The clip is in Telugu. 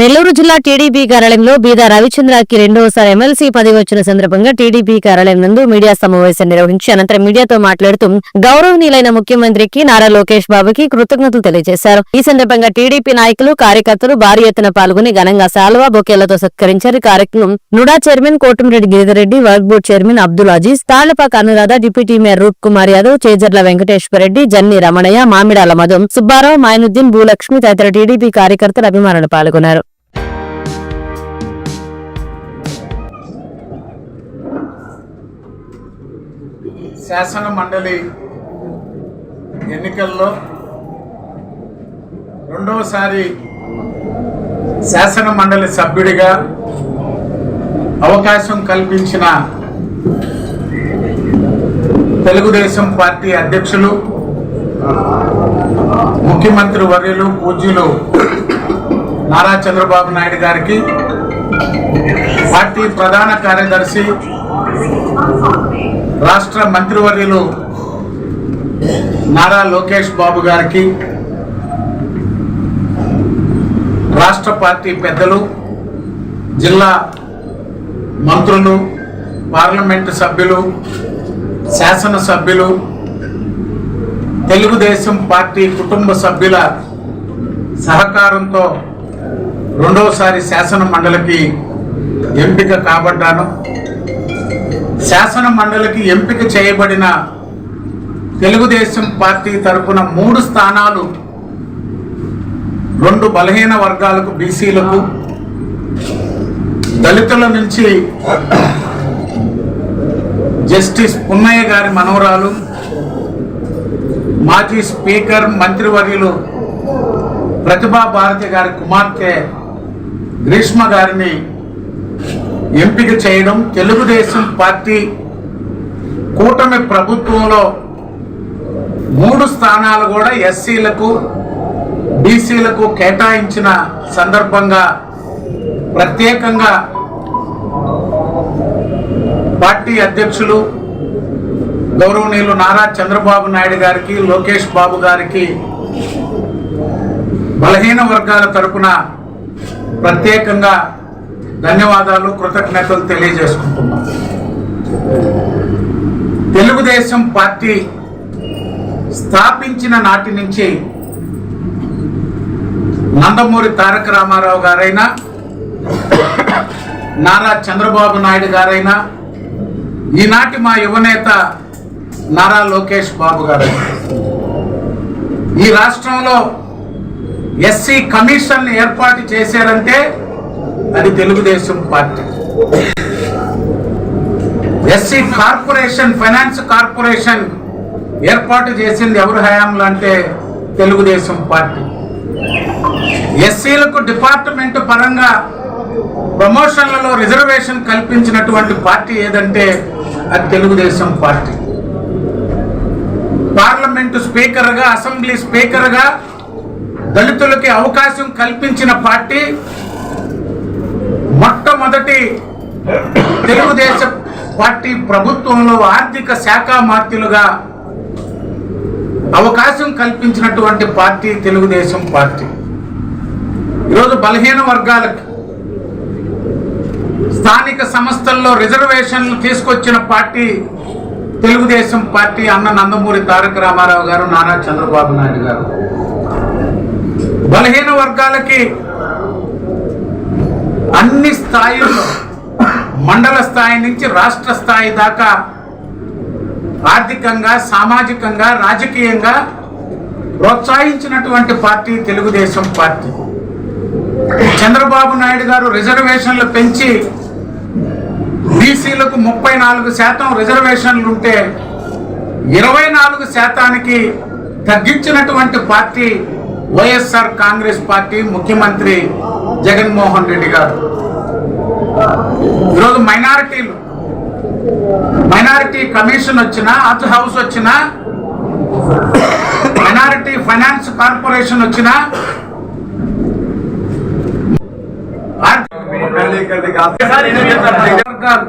నెల్లూరు జిల్లా టీడీపీ కార్యాలయంలో బీదా రవిచంద్రకి రెండవసారి ఎమ్మెల్సీ పదవి వచ్చిన సందర్భంగా టీడీపీ కార్యాలయం నందు మీడియా సమావేశం నిర్వహించి అనంతరం మీడియాతో మాట్లాడుతూ గౌరవనీయులైన ముఖ్యమంత్రికి నారా లోకేష్ బాబుకి కృతజ్ఞతలు తెలియజేశారు. ఈ సందర్భంగా టీడీపీ నాయకులు కార్యకర్తలు భారీ ఎత్తున పాల్గొని ఘనంగా శాలువా బొకేలతో సత్కరించారు. కార్యక్రమం NUDA chairman Kotamreddy Giridhar Reddy work board chairman Abdul Aziz Tallapaka Anuradha deputy mayor Roop Kumar Yadav Chejarla Venkateswara Reddy జన్ని Ramanaiah Mamidala మధం Subbarao Mayanuddin Bhulakshmi తదితర టీడీపీ కార్యకర్తలు అభిమానులు పాల్గొన్నారు. శాసన మండలి ఎన్నికల్లో రెండవసారి శాసన మండలి సభ్యుడిగా అవకాశం కల్పించిన తెలుగుదేశం పార్టీ అధ్యక్షులు ముఖ్యమంత్రి వర్యులు పూజ్యులు నారా చంద్రబాబు నాయుడు గారికి పార్టీ ప్రధాన కార్యదర్శి రాష్ట్ర మంత్రివర్యులు నారా లోకేష్ బాబు గారికి రాష్ట్ర పార్టీ పెద్దలు జిల్లా మంత్రులు పార్లమెంటు సభ్యులు శాసన సభ్యులు తెలుగుదేశం పార్టీ కుటుంబ సభ్యుల సహకారంతో రెండవసారి శాసన మండలికి ఎంపిక కాబడ్డాను. శాసన మండలికి ఎంపిక చేయబడిన తెలుగుదేశం పార్టీ తరపున మూడు స్థానాలు రెండు బలహీన వర్గాలకు బీసీలకు దళితుల నుంచి జస్టిస్ పున్నయ్య గారి మనవరాలు మాజీ స్పీకర్ మంత్రివర్యులు ప్రతిభా భారతి గారి కుమార్తె గ్రీష్మ గారిని ఎంపిక చేయడం తెలుగుదేశం పార్టీ కూటమి ప్రభుత్వంలో మూడు స్థానాలు కూడా ఎస్సీలకు బీసీలకు కేటాయించిన సందర్భంగా ప్రత్యేకంగా పార్టీ అధ్యక్షులు గౌరవనీయులు నారా చంద్రబాబు నాయుడు గారికి లోకేష్ బాబు గారికి బలహీన వర్గాల తరపున ప్రత్యేకంగా ధన్యవాదాలు కృతజ్ఞతలు తెలియజేసుకుంటున్నాం. తెలుగుదేశం పార్టీ స్థాపించిన నాటి నుంచి నందమూరి తారక రామారావు గారైనా నారా చంద్రబాబు నాయుడు గారైనా ఈనాటి మా యువనేత నారా లోకేష్ బాబు గారు ఈ రాష్ట్రంలో ఎస్సీ కమిషన్ ఏర్పాటు చేశారంటే అది Telugu Desam party. SC corporation finance corporation ఏర్పాటు చేసింది ఎవరు హయాంలో అంటే తెలుగుదేశం పార్టీ. ఎస్సీలకు డిపార్ట్మెంట్ పరంగా ప్రమోషన్లలో రిజర్వేషన్ కల్పించినటువంటి పార్టీ ఏదంటే అది తెలుగుదేశం పార్టీ. పార్లమెంటు స్పీకర్గా అసెంబ్లీ స్పీకర్గా దళితులకి అవకాశం కల్పించిన పార్టీ మొట్టమొదటి తెలుగుదేశం పార్టీ ప్రభుత్వంలో ఆర్థిక శాఖ మార్తీలుగా అవకాశం కల్పించినటువంటి పార్టీ తెలుగుదేశం పార్టీ. ఈరోజు బలహీన వర్గాలకు స్థానిక సంస్థల్లో రిజర్వేషన్లు తీసుకొచ్చిన పార్టీ తెలుగుదేశం పార్టీ అన్న నందమూరి తారక రామారావు గారు నారా చంద్రబాబు నాయుడు గారు. బలహీన వర్గాలకి అన్ని స్థాయిల్లో మండల స్థాయి నుంచి రాష్ట్ర స్థాయి దాకా ఆర్థికంగా సామాజికంగా రాజకీయంగా ప్రోత్సహించినటువంటి పార్టీ తెలుగుదేశం పార్టీ. చంద్రబాబు నాయుడు గారు రిజర్వేషన్లు పెంచి బీసీలకు ముప్పై నాలుగు శాతం రిజర్వేషన్లు ఉంటే ఇరవై నాలుగు శాతానికి తగ్గించినటువంటి పార్టీ వైఎస్ఆర్ కాంగ్రెస్ పార్టీ ముఖ్యమంత్రి జగన్మోహన్ రెడ్డి గారు. ఈరోజు మైనారిటీలు. మైనారిటీ కమిషన్ వచ్చినా అత్ హౌస్ వచ్చినా మైనారిటీ ఫైనాన్స్ కార్పొరేషన్ వచ్చినా వర్గాలు.